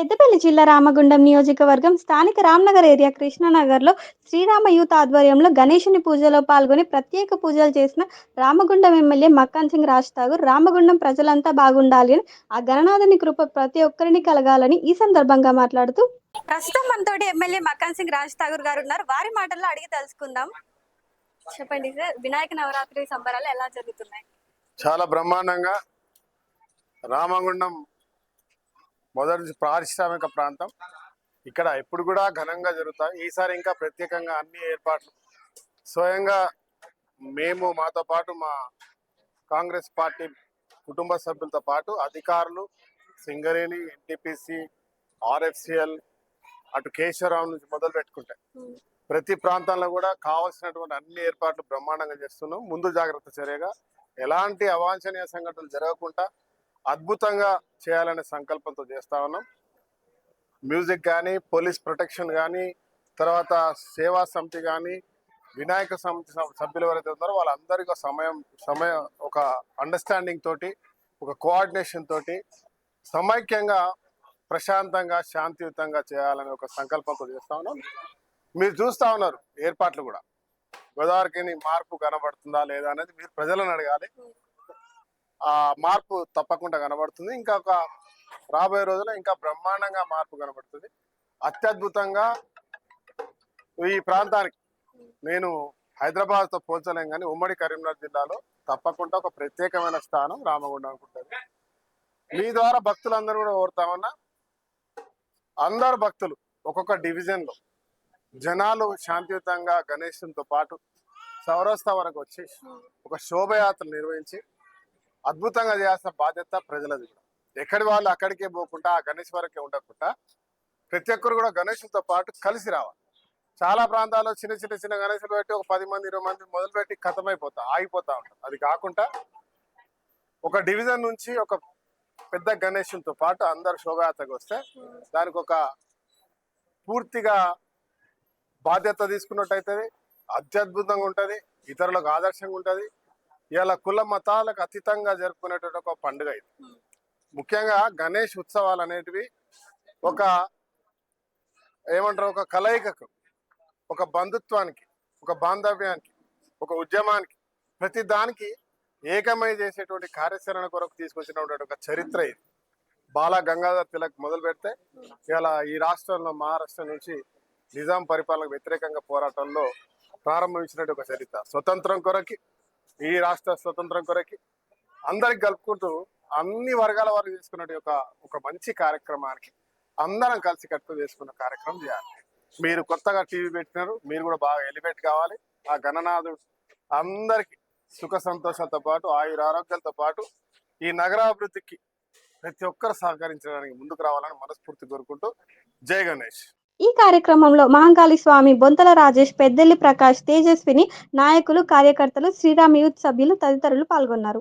పెద్దపల్లి జిల్లా రామగుండం నియోజకవర్గం స్థానిక రామ్నగర్ ఏరియా కృష్ణానగర్లో శ్రీరామ యూత్ ఆధ్వర్యంలో గణేశుని పూజలో పాల్గొని ప్రత్యేక పూజలు చేసిన రామగుండం ఎమ్మెల్యే మక్కాన్ సింగ్ రాజ్ ఠాగూర్ రామగుండం ప్రజలంతా బాగుండాలి అని ఆ గణనాథుని కృప ప్రతి ఒక్కరిని కలగాలని ఈ సందర్భంగా మాట్లాడుతూ. ప్రస్తుతం మనతోటి ఎమ్మెల్యే మక్కాన్ సింగ్ రాజ్ ఠాగూర్ గారు ఉన్నారు. వారి మాటల్లో అడిగి తెలుసుకుందాం. చెప్పండి సార్ వినాయక నవరాత్రి సంబరాలు ఎలా జరుగుతున్నాయి? చాలా బ్రహ్మాండంగా రామగుండం మొదటి పారిశ్రామిక ప్రాంతం. ఇక్కడ ఎప్పుడు కూడా ఘనంగా జరుగుతాయి. ఈసారి ఇంకా ప్రత్యేకంగా అన్ని ఏర్పాట్లు. స్వయంగా మేము మాతో పాటు మా కాంగ్రెస్ పార్టీ కుటుంబ సభ్యులతో పాటు అధికారులు సింగరేణి ఎన్టీపీసీ ఆర్ఎఫ్సిఎల్ అటు కేశవరావు నుంచి మొదలు పెట్టుకుంటాయి ప్రతి ప్రాంతంలో కూడా కావాల్సినటువంటి అన్ని ఏర్పాట్లు బ్రహ్మాండంగా చేస్తున్నాం. ముందు జాగ్రత్త చర్యగా. ఎలాంటి అవాంఛనీయ సంఘటనలు జరగకుండా అద్భుతంగా చేయాలనే సంకల్పంతో చేస్తా ఉన్నాం. మ్యూజిక్ కానీ పోలీస్ ప్రొటెక్షన్ కానీ తర్వాత సేవా సమితి కానీ వినాయక సమితి సభ- సభ్యులు ఎవరైతే ఉన్నారో వాళ్ళందరికీ సమయం సమయం ఒక అండర్స్టాండింగ్ తోటి ఒక కోఆర్డినేషన్ తోటి సమైక్యంగా ప్రశాంతంగా శాంతియుతంగా చేయాలనే ఒక సంకల్పంతో చేస్తా ఉన్నాం. మీరు చూస్తా ఉన్నారు ఏర్పాట్లు కూడా. గోదావరికి మార్పు కనబడుతుందా లేదా అనేది మీరు ప్రజలను అడగాలి. ఆ మార్పు తప్పకుండా కనబడుతుంది. ఇంకా ఒక రాబోయే రోజున ఇంకా బ్రహ్మాండంగా మార్పు కనబడుతుంది. అత్యద్భుతంగా ఈ ప్రాంతానికి నేను హైదరాబాద్తో పోల్చలేం కానీ ఉమ్మడి కరీంనగర్ జిల్లాలో తప్పకుండా ఒక ప్రత్యేకమైన స్థానం రామగుండం ఉంటుంది మీ ద్వారా భక్తులందరూ కూడా కోరుతామన్నా అందరు భక్తులు ఒక్కొక్క డివిజన్లో జనాలు శాంతియుతంగా గణేశంతో పాటు సౌరస్థ వరకు వచ్చి ఒక శోభయాత్ర నిర్వహించి అద్భుతంగా చేయాల్సిన బాధ్యత ప్రజలది కూడా ఎక్కడి వాళ్ళు అక్కడికే పోకుండా ఆ గణేష్ వరకే ఉండకుండా ప్రతి ఒక్కరు కూడా గణేషులతో పాటు కలిసి రావాలి. చాలా ప్రాంతాల్లో చిన్న చిన్న చిన్న గణేషులు పెట్టి ఒక పది మంది ఇరవై మంది మొదలుపెట్టి కథమైపోతా ఆగిపోతా ఉంటారు. అది కాకుండా ఒక డివిజన్ నుంచి ఒక పెద్ద గణేశులతో పాటు అందరు శోభయాత్రకు వస్తే దానికి ఒక పూర్తిగా బాధ్యత తీసుకున్నట్టు అవుతుంది అత్యద్భుతంగా ఉంటుంది ఇతరులకు ఆదర్శంగా ఉంటుంది ఇవాళ కుల మతాలకు అతీతంగా జరుపుకునేటువంటి ఒక పండుగ ఇది. ముఖ్యంగా గణేష్ ఉత్సవాలు అనేటివి ఒక ఏమంటారు ఒక కలయికకు ఒక బంధుత్వానికి ఒక బాంధవ్యానికి ఒక ఉద్యమానికి ప్రతి దానికి ఏకమై చేసేటువంటి కార్యాచరణ కొరకు తీసుకొచ్చినటువంటి ఒక చరిత్ర ఇది. బాల గంగాధర్ తిలక్ మొదలు పెడితే ఇలా ఈ రాష్ట్రంలో మహారాష్ట్ర నుంచి నిజాం పరిపాలనకు వ్యతిరేకంగా పోరాటంలో ప్రారంభించినటువంటి ఒక చరిత్ర. స్వతంత్రం కొరకి ఈ రాష్ట్ర స్వతంత్రం కొరకి అందరికి కలుపుకుంటూ అన్ని వర్గాల వారు చేసుకున్నట్టు ఒక ఒక మంచి కార్యక్రమానికి అందరం కలిసి కట్టుకు చేసుకున్న కార్యక్రమం చేయాలి. మీరు కొత్తగా టీవీ పెట్టినారు మీరు కూడా బాగా ఎలివేట్ కావాలి. ఆ గణనాథుడు అందరికి సుఖ సంతోషాలతో పాటు ఆయుర ఆరోగ్యాలతో పాటు ఈ నగరాభివృద్ధికి ప్రతి ఒక్కరు సహకరించడానికి ముందుకు రావాలని మనస్ఫూర్తి కోరుకుంటూ జై గణేష్. ఈ కార్యక్రమంలో మహంకాళి స్వామి బొంతల రాజేష్ పెద్దెల్లి ప్రకాష్ తేజస్విని నాయకులు కార్యకర్తలు శ్రీరామ్ యూత్ సభ్యులు తదితరులు పాల్గొన్నారు.